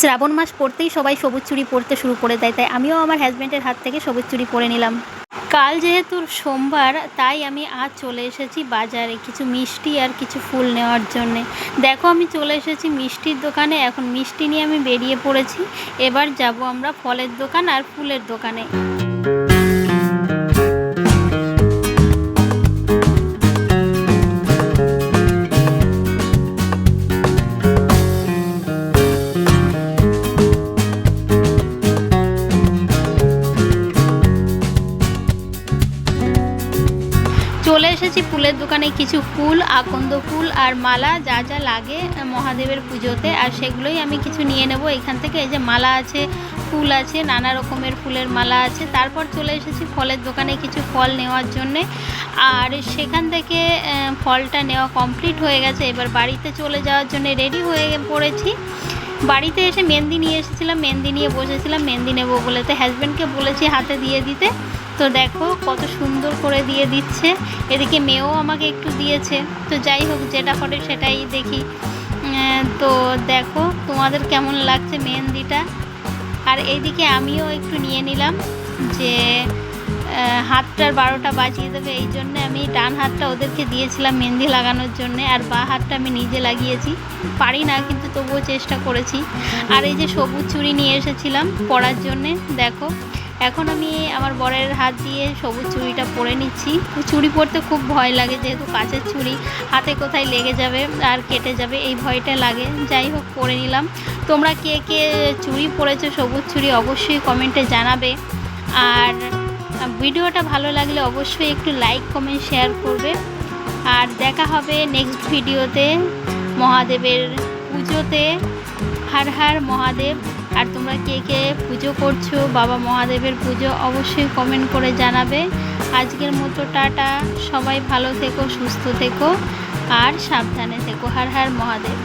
শ্রাবণ মাস পড়তেই সবাই সবুজ চুড়ি পরতে শুরু করে দেয়, তাই আমিও আমার হাজব্যান্ডের হাত থেকে সবুজ চুড়ি পরে নিলাম। কাল যেহেতু সোমবার, তাই আমি আজ চলে এসেছি বাজারে কিছু মিষ্টি আর কিছু ফুল নেওয়ার জন্যে। দেখো আমি চলে এসেছি মিষ্টির দোকানে, এখন মিষ্টি নিয়ে আমি বেরিয়ে পড়েছি। এবার যাব আমরা ফলের দোকান আর ফুলের দোকানে। চলে এসেছি ফুলের দোকানে। কিছু ফুল, আকন্দ ফুল আর মালা যা যা লাগে মহাদেবের পুজোতে। আর সেগুলোই আমি কিছু নিয়ে নেব। এখান থেকে এই যে মালা আছে, ফুল আছে, নানা রকমের ফুলের মালা আছে। তারপর চলে এসেছি ফলের দোকানে কিছু ফল নেওয়ার জন্যে। আর সেখান থেকে ফলটা নেওয়া কমপ্লিট হয়ে গেছে। এবার বাড়িতে চলে যাওয়ার জন্য রেডি হয়ে পড়েছি। বাড়িতে এসে মেহেন্দি নিয়ে এসেছিলাম। মেহেন্দি নিয়ে বসেছিলাম। মেহেন্দি নেব বলে তো হাজব্যান্ডকে বলেছি হাতে দিয়ে দিতে। তো দেখো কত সুন্দর করে দিয়ে দিচ্ছে। এদিকে মেয়েও আমাকে একটু দিয়েছে। তো যাই হোক, যেটা করে সেটাই দেখি। তো দেখো তোমাদের কেমন লাগছে মেহেন্দিটা? আর এইদিকে আমিও একটু নিয়ে নিলাম যে হাতটার বারোটা বাজিয়ে দেবে। এই জন্যে আমি ডান হাতটা ওদেরকে দিয়েছিলাম মেহেন্দি লাগানোর জন্যে, আর বা হাতটা আমি নিজে লাগিয়েছি। পারি না, কিন্তু তবুও চেষ্টা করেছি। আর এই যে সবুজ চুড়ি নিয়ে এসেছিলাম পরার জন্যে, দেখো। এখন আমি আমার বরের হাত দিয়ে সবুজ চুড়িটা পরে নিচ্ছি। চুড়ি পরতে খুব ভয় লাগে, যেহেতু কাঁচের চুড়ি, হাতে কোথায় লেগে যাবে আর কেটে যাবে, এই ভয়টা লাগে। যাই হোক, পরে নিলাম। তোমরা কে কে চুড়ি পরেছো, সবুজ চুড়ি অবশ্যই কমেন্টে জানাবে। আর ভিডিওটা ভালো লাগলে অবশ্যই একটু লাইক, কমেন্ট, শেয়ার করবে। আর দেখা হবে নেক্সট ভিডিওতে মহাদেবের পুজোতে। হার হার মহাদেব। আর তোমরা কে কে পুজো করছ, বাবা মহাদেবের পুজো অবশ্যই কমেন্ট করে জানাবে। আজকের মতো টাটা, সবাই ভালো থেকো, সুস্থ থেকো, আর সাবধানে থেকো। হার হার মহাদেব।